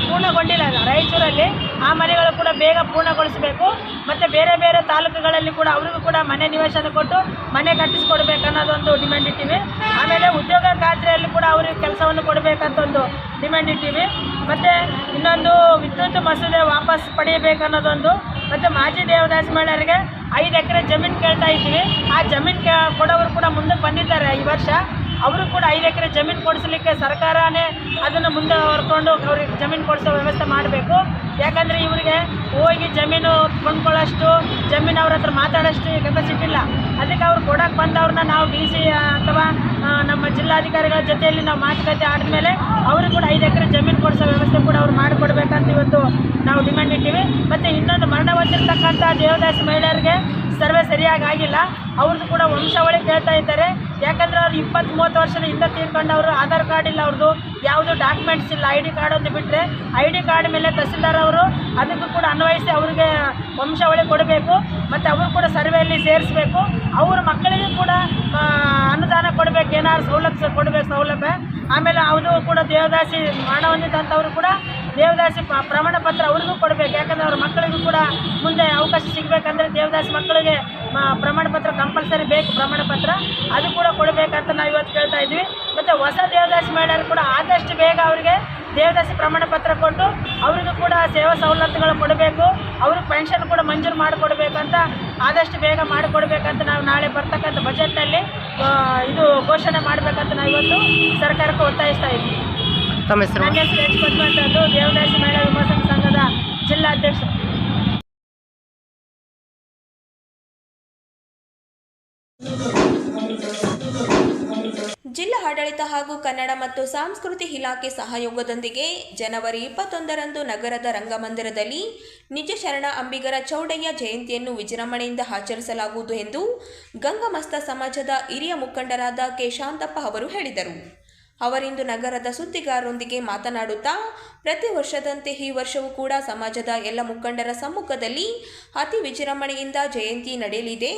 Speaker 5: ಪೂರ್ಣಗೊಂಡಿಲ್ಲ ರಾಯಚೂರಲ್ಲಿ. ಆ ಮನೆಗಳು ಕೂಡ ಬೇಗ ಪೂರ್ಣಗೊಳಿಸಬೇಕು, ಮತ್ತು ಬೇರೆ ಬೇರೆ ತಾಲೂಕುಗಳಲ್ಲಿ ಕೂಡ ಅವರಿಗೂ ಕೂಡ ಮನೆ ನಿವೇಶನ ಕೊಟ್ಟು ಮನೆ ಕಟ್ಟಿಸ್ಕೊಡ್ಬೇಕು ಅನ್ನೋದೊಂದು ಡಿಮ್ಯಾಂಡ್ ಇಟ್ಟಿವಿ. ಆಮೇಲೆ ಉದ್ಯೋಗ ಖಾತ್ರಿಯಲ್ಲಿ ಕೂಡ ಅವರಿಗೆ ಕೆಲಸವನ್ನು ಕೊಡಬೇಕಂತ ಒಂದು ಡಿಮ್ಯಾಂಡ್ ಇಟ್ಟಿವಿ. ಮತ್ತು ಇನ್ನೊಂದು ವಿದ್ಯುತ್ ಮಸೂದೆ ವಾಪಸ್ ಪಡೆಯಬೇಕನ್ನೋದೊಂದು ಮತ್ತು ಮಾಜಿ ದೇವದಾಸಿ ಮಹಿಳೆಯರಿಗೆ ಐದು ಎಕರೆ ಜಮೀನು ಕೇಳ್ತಾ ಇದ್ದೀವಿ. ಆ ಜಮೀನು ಕೇ ಕೊಡೋರು ಕೂಡ ಮುಂದಕ್ಕೆ ಬಂದಿದ್ದಾರೆ ಈ ವರ್ಷ. ಅವರು ಕೂಡ ಐದು ಎಕರೆ ಜಮೀನು ಕೊಡಿಸಲಿಕ್ಕೆ ಸರ್ಕಾರನೇ ಅದನ್ನು ಮುಂದೆ ಹೊರ್ಕೊಂಡು ಅವ್ರಿಗೆ ಜಮೀನು ಕೊಡಿಸೋ ವ್ಯವಸ್ಥೆ ಮಾಡಬೇಕು. ಯಾಕಂದರೆ ಇವರಿಗೆ ಹೋಗಿ ಜಮೀನು ಕೊಂಡ್ಕೊಳ್ಳೋಷ್ಟು, ಜಮೀನು ಅವ್ರ ಹತ್ರ ಮಾತಾಡೋಷ್ಟು ಕೆಪಾಸಿಟಿ ಇಲ್ಲ. ಅದಕ್ಕೆ ಅವ್ರು ಕೊಡೋಕೆ ಬಂದವ್ರನ್ನ ನಾವು ಡಿ ಸಿ ಅಥವಾ ನಮ್ಮ ಜಿಲ್ಲಾಧಿಕಾರಿಗಳ ಜೊತೆಯಲ್ಲಿ ನಾವು ಮಾತುಕತೆ ಆದಮೇಲೆ ಅವರು ಕೂಡ ಐದು ಎಕರೆ ಜಮೀನು ಕೊಡಿಸೋ ವ್ಯವಸ್ಥೆ ಕೂಡ ಅವ್ರು ಮಾಡಿಕೊಡ್ಬೇಕಂತ ಇವತ್ತು ನಾವು ಡಿಮ್ಯಾಂಡ್ ಇಟ್ಟಿವಿ. ಮತ್ತು ಇನ್ನೊಂದು ಮರಣ ಹೊಂದಿರತಕ್ಕಂಥ ದೇವದಾಸಿ ಮಹಿಳೆಯರಿಗೆ ಸರ್ವೆ ಸರಿಯಾಗಿ ಆಗಿಲ್ಲ. ಅವ್ರದ್ದು ಕೂಡ ವಂಶಾವಳಿ ಕೇಳ್ತಾ ಇದ್ದಾರೆ. ಯಾಕಂದ್ರೆ ಅವ್ರು ಇಪ್ಪತ್ತು ಮೂವತ್ತು ವರ್ಷದ ಹಿಂದೆ ತೀರ್ಕೊಂಡವರು, ಆಧಾರ್ ಕಾರ್ಡ್ ಇಲ್ಲ ಅವ್ರದ್ದು ಯಾವುದು ಡಾಕ್ಯುಮೆಂಟ್ಸ್ ಇಲ್ಲ ಐ ಡಿ ಕಾರ್ಡ್ ಒಂದು ಬಿಟ್ಟರೆ ಐ ಡಿ ಕಾರ್ಡ್ ಮೇಲೆ ತಹಸೀಲ್ದಾರ್ ಅವರು ಅದಕ್ಕೂ ಕೂಡ ಅನ್ವಯಿಸಿ ಅವ್ರಿಗೆ ವಂಶಾವಳಿ ಕೊಡಬೇಕು. ಮತ್ತು ಅವರು ಕೂಡ ಸರ್ವೆಯಲ್ಲಿ ಸೇರಿಸಬೇಕು. ಅವ್ರ ಮಕ್ಕಳಿಗೂ ಕೂಡ ಅನುದಾನ ಕೊಡಬೇಕು. ಏನಾದ್ರು ಸೌಲಭ್ಯ ಕೊಡಬೇಕು ಸೌಲಭ್ಯ. ಆಮೇಲೆ ಅದು ಕೂಡ ದೇವದಾಸಿ ಮಾಡವನಿದ್ದಂಥವ್ರು ಕೂಡ ದೇವದಾಸಿ ಪ್ರಮಾಣ ಪತ್ರ ಅವ್ರಿಗೂ ಕೊಡಬೇಕು. ಯಾಕಂದರೆ ಅವ್ರ ಮಕ್ಕಳಿಗೂ ಕೂಡ ಮುಂದೆ ಅವಕಾಶ ಸಿಗಬೇಕಂದ್ರೆ ದೇವದಾಸಿ ಮಕ್ಕಳಿಗೆ ಪ್ರಮಾಣ ಪತ್ರ ಕಂಪಲ್ಸರಿ ಬೇಕು, ಪ್ರಮಾಣ ಪತ್ರ. ಅದು ಕೂಡ ಕೊಡಬೇಕಂತ ನಾವು ಇವತ್ತು ಕೇಳ್ತಾ ಇದ್ವಿ. ಮತ್ತು ಹೊಸ ದೇವದಾಸಿ ಮಹಿಳೆಯರು ಕೂಡ ಆದಷ್ಟು ಬೇಗ ಅವರಿಗೆ ದೇವದಾಸಿ ಪ್ರಮಾಣ ಪತ್ರ ಕೊಟ್ಟು ಅವರಿಗೂ ಕೂಡ ಸೇವಾ ಸವಲತ್ತುಗಳು ಕೊಡಬೇಕು. ಅವ್ರಿಗೆ ಪೆನ್ಷನ್ ಕೂಡ ಮಂಜೂರು ಮಾಡಿಕೊಡ್ಬೇಕಂತ ಆದಷ್ಟು ಬೇಗ ಮಾಡಿಕೊಡ್ಬೇಕಂತ ನಾವು ನಾಳೆ ಬರ್ತಕ್ಕಂಥ ಬಜೆಟ್ನಲ್ಲಿ ಇದು ಘೋಷಣೆ ಮಾಡಬೇಕಂತ ನಾವು ಇವತ್ತು ಸರ್ಕಾರಕ್ಕೆ ಒತ್ತಾಯಿಸ್ತಾ ಇದ್ವಿ.
Speaker 6: ತಮ್ಮ ಹೆಸರು?
Speaker 5: ನನ್ನ ಹೆಸರು ಎಚ್ ಪದ್ಮಂತದ್ದು ದೇವದಾಸಿ ಮಹಿಳಾ ವಿಮರ್ಶಕ ಸಂಘದ ಜಿಲ್ಲಾಧ್ಯಕ್ಷರು
Speaker 1: ಜಿಲ್ಲಾ ಆಡಳಿತ ಹಾಗೂ ಕನ್ನಡ ಮತ್ತು ಸಂಸ್ಕೃತಿ ಇಲಾಖೆ ಸಹಯೋಗದೊಂದಿಗೆ ಜನವರಿ ಇಪ್ಪತ್ತೊಂದರಂದು ನಗರದ ರಂಗಮಂದಿರದಲ್ಲಿ ನಿಜ ಶರಣ ಅಂಬಿಗರ ಚೌಡಯ್ಯ ಜಯಂತಿಯನ್ನು ವಿಜೃಂಭಣೆಯಿಂದ ಆಚರಿಸಲಾಗುವುದು ಎಂದು ಗಂಗಮಸ್ತ ಸಮಾಜದ ಹಿರಿಯ ಮುಖಂಡರಾದ ಕೆ ಶಾಂತಪ್ಪ ಅವರು ಹೇಳಿದರು. ಅವರಿಂದು ನಗರದ ಸುದ್ದಿಗಾರರೊಂದಿಗೆ ಮಾತನಾಡುತ್ತಾ, ಪ್ರತಿ ವರ್ಷದಂತೆ ಈ ವರ್ಷವೂ ಕೂಡ ಸಮಾಜದ ಎಲ್ಲ ಮುಖಂಡರ ಸಮ್ಮುಖದಲ್ಲಿ ಅತಿ ವಿಜೃಂಭಣೆಯಿಂದ ಜಯಂತಿ ನಡೆಯಲಿದೆ.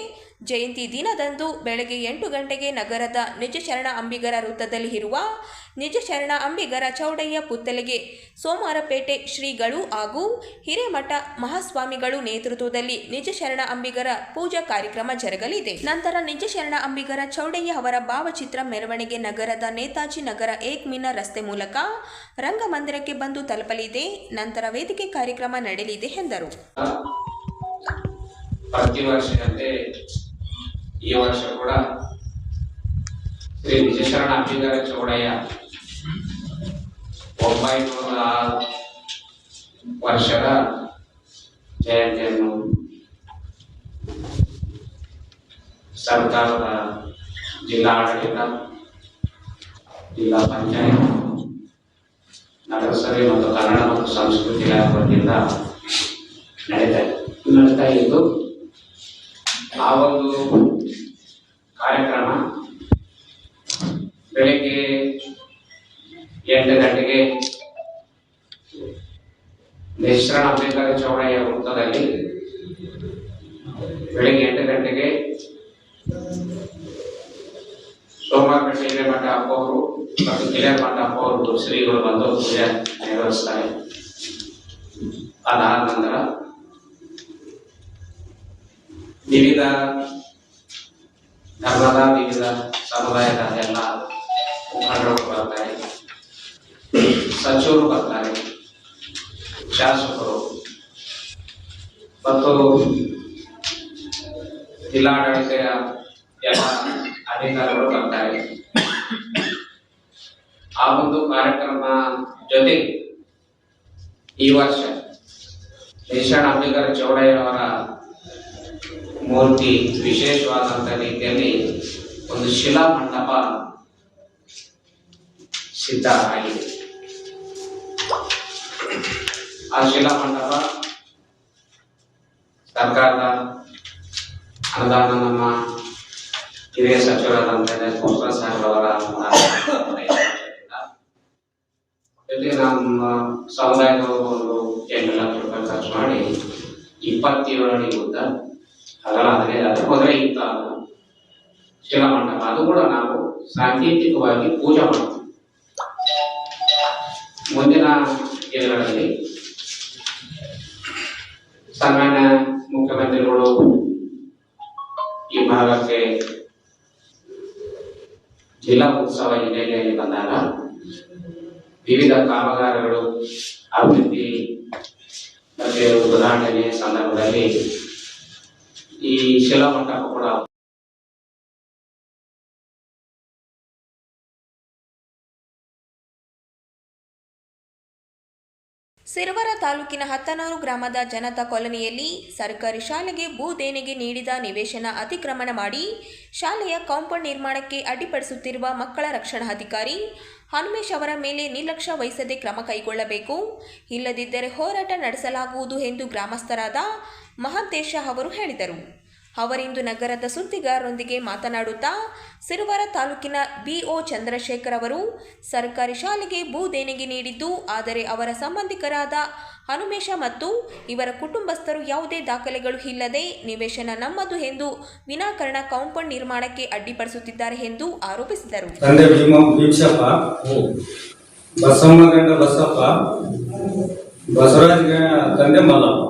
Speaker 1: ಜಯಂತಿ ದಿನದಂದು ಬೆಳಗ್ಗೆ ಎಂಟು ಗಂಟೆಗೆ ನಗರದ ನಿಜಶರಣ ಅಂಬಿಗರ ವೃತ್ತದಲ್ಲಿ ಇರುವ ನಿಜ ಶರಣ ಅಂಬಿಗರ ಚೌಡಯ್ಯ ಪುತ್ತಲೆಗೆ ಸೋಮವಾರಪೇಟೆ ಶ್ರೀಗಳು ಹಾಗೂ ಹಿರೇಮಠ ಮಹಾಸ್ವಾಮಿಗಳು ನೇತೃತ್ವದಲ್ಲಿ ನಿಜ ಶರಣ ಅಂಬಿಗರ ಪೂಜಾ ಕಾರ್ಯಕ್ರಮ ಜರುಗಲಿದೆ. ನಂತರ ನಿಜ ಶರಣ ಅಂಬಿಗರ ಚೌಡಯ್ಯ ಅವರ ಭಾವಚಿತ್ರ ಮೆರವಣಿಗೆ ನಗರದ ನೇತಾಜಿ ನಗರ ಏಕ್ಮಿನ ರಸ್ತೆ ಮೂಲಕ ರಂಗಮಂದಿರಕ್ಕೆ ಬಂದು ತಲುಪಲಿದೆ. ನಂತರ ವೇದಿಕೆ ಕಾರ್ಯಕ್ರಮ ನಡೆಯಲಿದೆ ಎಂದರು.
Speaker 7: ಈ ವರ್ಷ ಕೂಡ ಶ್ರೀ ನಿಜಶರಣ ಅಂಬಿಗರ ಚೌಡಯ್ಯ ಒಂಬೈನೂರ ವರ್ಷದ ಜಯಂತಿಯನ್ನು ಸರ್ಕಾರದ ಜಿಲ್ಲಾ ಆಡಳಿತ ಜಿಲ್ಲಾ ಪಂಚಾಯತ್, ನಗರಸಭೆ ಮತ್ತು ಕನ್ನಡ ಮತ್ತು ಸಂಸ್ಕೃತಿ ವತಿಯಿಂದ ನಡೀತಾ ನಡೀತಾ ಇದ್ದು, ಆ ಒಂದು ಕಾರ್ಯಕ್ರಮ. ಬೆಳಿಗ್ಗೆ ಎಂಟು ಗಂಟೆಗೆ ನಿಶ್ರಣ ಅಂಬೇಡ್ಕರ್ ಚೌಡಯ್ಯ ವೃತ್ತದಲ್ಲಿ ಬೆಳಿಗ್ಗೆ ಎಂಟು ಗಂಟೆಗೆ ಸೋಮವಾರಪೇಟೆ ಮಠ ಅಪ್ಪವರು ಮತ್ತು ಕಿರಿಯರ್ ಮಠ ಅಪ್ಪವರು ಶ್ರೀಗಳು ಬಂದು ಪೂಜೆ ನೆರವೇರಿಸ್ತಾರೆ. ಅದಾದ ನಂತರ ವಿವಿಧ ಧರ್ಮದ ವಿವಿಧ ಸಮುದಾಯದ ಎಲ್ಲ ಮುಖಂಡರು ಬರ್ತಾರೆ ಸಚಿವರು ಬರ್ತಾರೆ ಶಾಸಕರು ಮತ್ತು ಜಿಲ್ಲಾಡಳಿತ ಎಲ್ಲ ಅಧಿಕಾರಿಗಳು ಬರ್ತಾರೆ ಆ ಒಂದು ಕಾರ್ಯಕ್ರಮ ಜೊತೆ ಈ ವರ್ಷ ದೇಶಾಣ ಅಂಬೇಡ್ಕರ್ ಚೌಡಯ್ಯ ಅವರ ಮೂರ್ತಿ ವಿಶೇಷವಾದಂಥ ರೀತಿಯಲ್ಲಿ ಒಂದು ಶಿಲಾ ಮಂಟಪ ಸಿದ್ಧ ಆಗಿದೆ. ಆ ಶಿಲಾ ಮಂಟಪ ಸರ್ಕಾರದ ಅನುದಾನ ನಮ್ಮ ಹಿರಿಯ ಸಚಿವರಾದಂಥ ಪೋಸ್ಟರ್ ಸಾಹೇಬ್ ಅವರ ಅನುದಾನ ಇಲ್ಲಿ ನಮ್ಮ ಸಮುದಾಯದವರು ಒಂದು ಎಂಟು ಲಕ್ಷ ರೂಪಾಯಿ ಖರ್ಚು ಮಾಡಿ ಇಪ್ಪತ್ತೇಳು ಅಡಿ ಉದ್ದ ಅಗಲ ಅದು ಮೊದಲೇ ಇಂಥ ಶಿಲಾಮಂಟಪ ಅದು ಕೂಡ ನಾವು ಸಾಂಕೇತಿಕವಾಗಿ ಪೂಜೆ ಮಾಡ್ತೀವಿ. ಮುಂದಿನ ದಿನಗಳಲ್ಲಿ ಸಾಮಾನ್ಯ ಮುಖ್ಯಮಂತ್ರಿಗಳು ಈ ಭಾಗಕ್ಕೆ ಜಿಲ್ಲಾ ಉತ್ಸವ ಹಿನ್ನೆಲೆಯಲ್ಲಿ ಬಂದಾಗ ವಿವಿಧ ಕಾಮಗಾರಿಗಳು ಅಭಿವೃದ್ಧಿ ಮತ್ತೆ ಉದ್ಘಾಟನೆ ಸಂದರ್ಭದಲ್ಲಿ ಈ ಶಿಲಾಮಂಟಪ ಕೂಡ
Speaker 1: ಸಿರವರ ತಾಲೂಕಿನ ಹತ್ತನೂರು ಗ್ರಾಮದ ಜನತಾ ಕಾಲೋನಿಯಲ್ಲಿ ಸರ್ಕಾರಿ ಶಾಲೆಗೆ ಭೂ ದೇಣಿಗೆ ನೀಡಿದ ನಿವೇಶನ ಅತಿಕ್ರಮಣ ಮಾಡಿ ಶಾಲೆಯ ಕಾಂಪೌಂಡ್ ನಿರ್ಮಾಣಕ್ಕೆ ಅಡ್ಡಿಪಡಿಸುತ್ತಿರುವ ಮಕ್ಕಳ ರಕ್ಷಣಾಧಿಕಾರಿ ಹನುಮೇಶ್ ಅವರ ಮೇಲೆ ನಿರ್ಲಕ್ಷ್ಯ ವಹಿಸದೆ ಕ್ರಮ ಕೈಗೊಳ್ಳಬೇಕು. ಇಲ್ಲದಿದ್ದರೆ ಹೋರಾಟ ನಡೆಸಲಾಗುವುದು ಎಂದು ಗ್ರಾಮಸ್ಥರಾದ ಮಹಾಂತೇಶ ಅವರು ಹೇಳಿದರು. ಅವರಿಂದು ನಗರದ ಸುದ್ದಿಗಾರರೊಂದಿಗೆ ಮಾತನಾಡುತ್ತಾ ಸಿರುವರ ತಾಲೂಕಿನ ಬಿಒ ಚಂದ್ರಶೇಖರ್ ಅವರು, ಸರ್ಕಾರಿ ಶಾಲೆಗೆ ಭೂ ದೇಣಿಗೆ ನೀಡಿದ್ದು, ಆದರೆ ಅವರ ಸಂಬಂಧಿಕರಾದ ಹನುಮೇಶ ಮತ್ತು ಇವರ ಕುಟುಂಬಸ್ಥರು ಯಾವುದೇ ದಾಖಲೆಗಳು ಇಲ್ಲದೆ ನಿವೇಶನ ನಮ್ಮದು ಎಂದು ವಿನಾಕಾರಣ ಕಾಂಪೌಂಡ್ ನಿರ್ಮಾಣಕ್ಕೆ ಅಡ್ಡಿಪಡಿಸುತ್ತಿದ್ದಾರೆ ಎಂದು ಆರೋಪಿಸಿದರು.
Speaker 6: ಬಸವರಾಜ್ ತಂದೆ ಮಲ್ಲಪ್ಪ.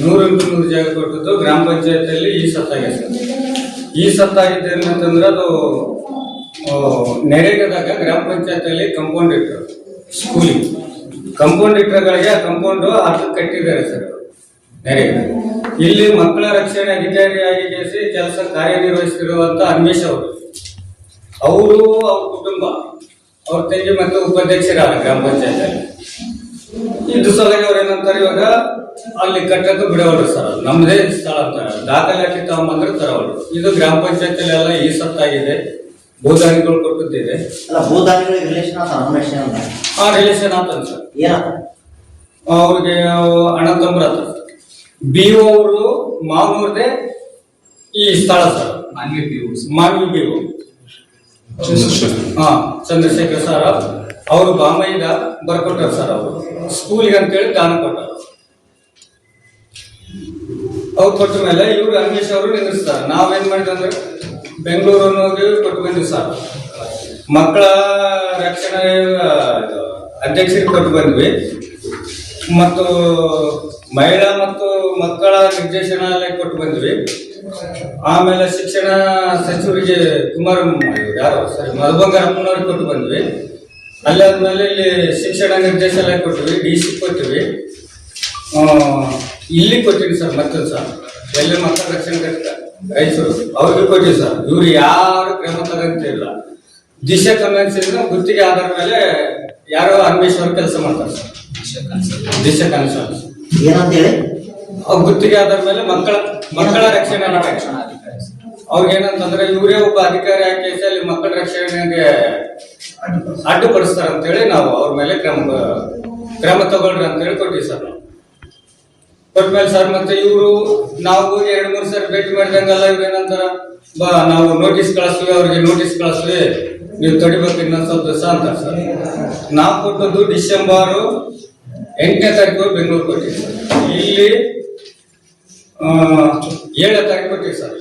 Speaker 6: ನೂರು ಇಂಟು ನೂರು ಜಾಗ ಕೊಟ್ಟದ್ದು ಗ್ರಾಮ ಪಂಚಾಯತಿಯಲ್ಲಿ ಈ ಸತ್ತಾಗಿದೆ ಸರ್. ಈ ಸತ್ತಾಗಿದೆ ಅಂತಂದ್ರೆ ಅದು ನೆರೆಗದಾಗ ಗ್ರಾಮ ಪಂಚಾಯತಿಯಲ್ಲಿ ಕಂಪೌಂಡ್ ಇಟ್ಟರು ಸ್ಕೂಲಿಗೆ ಕಂಪೌಂಡ್ ಇಟ್ಟರಗಳಿಗೆ ಆ ಕಟ್ಟಿದ್ದಾರೆ ಸರ್. ನೆರೆಗೆ ಇಲ್ಲಿ ಮಕ್ಕಳ ರಕ್ಷಣೆ ಅಧಿಕಾರಿಯಾಗಿ ಕೇಸಿ ಕೆಲಸ ಕಾರ್ಯನಿರ್ವಹಿಸಿರುವಂತ ಅನ್ವೇಷ್ ಅವರು. ಅವರು ಅವ್ರ ಕುಟುಂಬ, ಅವ್ರ ತಂಗಿ ಮತ್ತು ಉಪಾಧ್ಯಕ್ಷರಾದ ಗ್ರಾಮ ಪಂಚಾಯತ್ ಇದು ಸಲಹೆ ಅವ್ರು ಏನಂತಾರೆ ಇವಾಗ? ಅಲ್ಲಿ ಕಟ್ಟಕ್ಕೆ ಬಿಡೋರು ಸರ್. ನಮ್ದೇ ಸ್ಥಳ ಅಂತಾರೆ ದಾಖಲಾತಿ ಹಾಕಿ ತಗೊಂಬಂದ್ರೆ ತರವರು ಇದು ಗ್ರಾಮ ಪಂಚಾಯತ್ ಎಲ್ಲ ಈ ಸತ್ತಾಗಿದೆ. ಭೂದಾನಿಗಳು ಕೊಟ್ಟಿದ್ದಿದೆ.
Speaker 8: ಅಲ್ಲ ಭೂದಾನಿಗಳಿಗೆ ರಿಲೇಷನ್ ಆತ ರಮೇಶನ್ ಅಂತ.
Speaker 6: ಆ ರಿಲೇಷನ್ ಆತನ್ ಸರ್
Speaker 8: ಏನಂತ?
Speaker 6: ಅವ್ರಿಗೆ ಅಣ್ಣ ತಮ್ಮರ ಬಿ ಒ ಅವರು ಮಾವನವ್ರದೇ ಈ ಸ್ಥಳ ಸರ್. ಮಾನ್ವಿ ಬಿ ಒ ಹಾ ಚಂದ್ರಶೇಖರ್ ಸರ್. ಅವರು ಬಾಂಬೆಯಿಂದ ಬರ್ಕೊಟ್ಟಾರ ಸರ್ ಅವರು. ಸ್ಕೂಲ್ಗೆ ಅಂತೇಳಿ ದಾನ ಕೊಟ್ಟರು. ಅವ್ರು ಕೊಟ್ಟ ಮೇಲೆ ಇವ್ರು ಅಂಗೇಶ್ ಅವರು ನಿಲ್ಲಿಸ್ತಾರೆ ನಾವೇನ್ ಮಾಡಿದ್ರೆ ಬೆಂಗಳೂರು ಕೊಟ್ಟು ಬಂದ್ವಿ ಸರ್ ಮಕ್ಕಳ ರಕ್ಷಣೆ ಅಧ್ಯಕ್ಷರಿಗೆ ಕೊಟ್ಟು ಬಂದ್ವಿ. ಮತ್ತು ಮಹಿಳಾ ಮತ್ತು ಮಕ್ಕಳ ನಿರ್ದೇಶನಾಲಯ ಕೊಟ್ಟು ಬಂದ್ವಿ. ಆಮೇಲೆ ಶಿಕ್ಷಣ ಸಚಿವರಿಗೆ ಕುಮಾರ ಯಾರು, ಸರಿ ಮಧುಬಂಗಾರಪ್ಪನವ್ರಿಗೆ ಕೊಟ್ಟು ಬಂದ್ವಿ. ಅಲ್ಲಾದ್ಮೇಲೆ ಇಲ್ಲಿ ಶಿಕ್ಷಣ ನಿರ್ದೇಶನಾಲಯ ಕೊಟ್ಟಿವಿ ಡಿ ಸಿ ಕೊಟ್ಟಿವಿ. ಆ, ಇಲ್ಲಿ ಕೊಟ್ಟಿವಿ ಸರ್ ಮತ್ತೊಂದು ಸರ್ ಎಲ್ಲಿ ಮಕ್ಕಳ ರಕ್ಷಣೆ ಘಟಕ ರೈತರು. ಅವ್ರಿಗೆ ಕೊಟ್ಟಿವಿ ಸರ್. ಇವ್ರು ಯಾರು ಕ್ರಮ ತಗಂತಿಲ್ಲ ದಿಶೆ ಕನ್ವೆನ್ಷನ್ ಗುತ್ತಿಗೆ ಆಧಾರ ಮೇಲೆ ಯಾರೋ ಅನ್ವೇಷಣ ಕೆಲಸ ಮಾಡ್ತಾರೆ ಸರ್. ದಿಶಾ ಕನ್ವೆನ್ಷನ್
Speaker 8: ಏನಂತ ಹೇಳಿ
Speaker 6: ಅವ್ರ ಗುತ್ತಿಗೆ ಆಧಾರ ಮೇಲೆ ಮಕ್ಕಳ ಮಕ್ಕಳ ರಕ್ಷಣೆ ಅವ್ರಿಗೆ ಏನಂತಂದ್ರೆ ಇವರೇ ಒಬ್ಬ ಅಧಿಕಾರಿ ಹಾಕಿ ಅಲ್ಲಿ ಮಕ್ಕಳ ರಕ್ಷಣೆಗೆ ಅಡ್ಡುಪಡಿಸ್ತಾರ ಅಂತೇಳಿ ನಾವು ಅವ್ರ ಮೇಲೆ ಕ್ರಮ ಕ್ರಮ ತಗೊಳ್ರಿ ಅಂತೇಳಿ ಕೊಟ್ಟಿವಿ ಸರ್. ನಾವು ಕೊಟ್ಮೇಲೆ ಸರ್ ಮತ್ತೆ ಇವರು, ನಾವು ಹೋಗಿ ಎರಡು, ಮೂರು ಸರಿ ಭೇಟಿ ಮಾಡಿದಂಗಲ್ಲ ಇವ್ರು ಏನಂತಾರ, ಬಾ, ನಾವು ನೋಟಿಸ್ ಕಳಿಸ್ತೀವಿ, ಅವ್ರಿಗೆ ನೋಟಿಸ್ ಕಳಿಸ್ತೀವಿ, ನೀವು ತಡಿಬೇಕು ಇನ್ನೊಂದು ಸ್ವಲ್ಪ ದಿವಸ ಅಂತ ಸರ್. ನಾವು ಕೊಟ್ಟದ್ದು ಡಿಸೆಂಬರ್ ಎಂಟನೇ ತಾರೀಕು ಬೆಂಗಳೂರು ಕೊಟ್ಟಿವಿ ಸರ್. ಇಲ್ಲಿ ಏಳನೇ ತಾರೀಕು ಕೊಟ್ಟಿವಿ ಸರ್.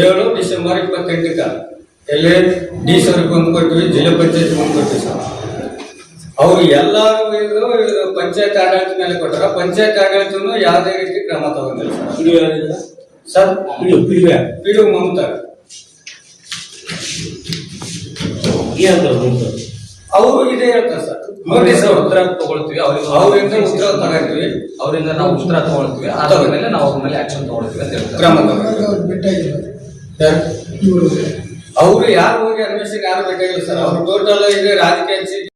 Speaker 6: ಏಳು ಡಿಸೆಂಬರ್ ಇಪ್ಪತ್ತೆಂಟಕ್ಕೆ. ಎಲ್ಲಿ ಡಿ ಸರ್ಗೆ ಒಂದು ಕೊಟ್ಟಿವಿ ಜಿಲ್ಲಾ ಪಂಚಾಯತ್ ಒಂದು ಕೊಟ್ಟಿವಿ ಸರ್. ಅವ್ರು ಎಲ್ಲಾರು ಇದು ಪಂಚಾಯತ್ ಆಡಳಿತ ಮೇಲೆ ಕೊಟ್ಟಾರ. ಪಂಚಾಯತ್ ಆಡಳಿತನು ಯಾವುದೇ ರೀತಿ ಕ್ರಮ ತಗೊಂಡಿಲ್ಲ ಸರ್. ಸರ್ ಪಿಡು ಮಮತಾ. ಅವರು ಇದೇ ಹೇಳ್ತಾರೆ ಸರ್. ನೋಟಿಸ್
Speaker 9: ಉತ್ತರ ತಗೊಳ್ತೀವಿ. ಅವ್ರಿಗೆ
Speaker 6: ಅವರಿಂದ ಉತ್ತರ ತಗೊಳ್ತೀವಿ.
Speaker 9: ಅವರಿಂದ ನಾವು ಉತ್ತರ ತಗೊಳ್ತೀವಿ. ಅದಾದ ಮೇಲೆ ನಾವು ಅವ್ರ ಮೇಲೆ ಆಕ್ಷನ್ ತಗೊಳ್ತೀವಿ ಅಂತ ಹೇಳ್ತಾರೆ.
Speaker 6: ಕ್ರಮ ತಗೊಂಡು ಸರ್ ಅವರು ಯಾರು ಹೋಗಿ ಅನ್ವೇಷಣೆ ಯಾರು ಬೇಕಾಗಿಲ್ಲ ಸರ್. ಅವ್ರು ಟೋಟಲ್ ಈಗ ರಾಜಕೀಯ